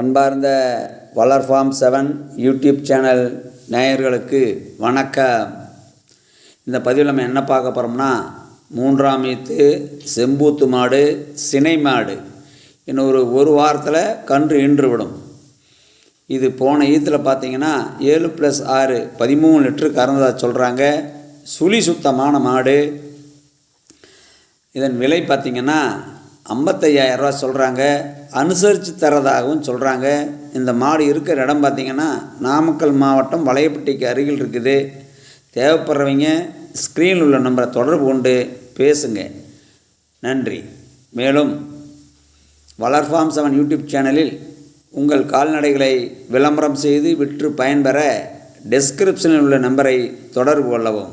அன்பார்ந்த வளர் form seven YouTube channel நேயர்களுக்கு வணக்கம். இந்த பதிவில் நம்ம என்ன பார்க்க போகிறோம்னா மூன்றாம் ஈத்து செம்பூத்து மாடு சினை மாடு இன்னும் ஒரு ஒரு வாரத்தில் கன்று ஈன்று விடும் இது போன ஈத்தில் பார்த்தீங்கன்னா ஏழு ப்ளஸ் ஆறு பதிமூணு லிட்டரு கறந்ததாக சொல்கிறாங்க சுழி சுத்தமான மாடு. இதன் விலை பார்த்திங்கன்னா ஐம்பத்தையாயிரரூவா சொல்கிறாங்க அனுசரித்து தரதாகவும் சொல்கிறாங்க இந்த மாடு இருக்கிற இடம் பார்த்திங்கன்னா நாமக்கல் மாவட்டம் வளையப்பட்டிக்கு அருகில் இருக்குது. தேவைப்படுறவங்க ஸ்க்ரீனில் உள்ள நம்பரை தொடர்பு கொண்டு பேசுங்க. நன்றி. மேலும் வளர்ஃபார்ம் செவன் யூடியூப் சேனலில் உங்கள் கால்நடைகளை விளம்பரம் செய்து விற்று பயன்பெற டெஸ்கிரிப்ஷனில் உள்ள நம்பரை தொடர்பு கொள்ளவும்.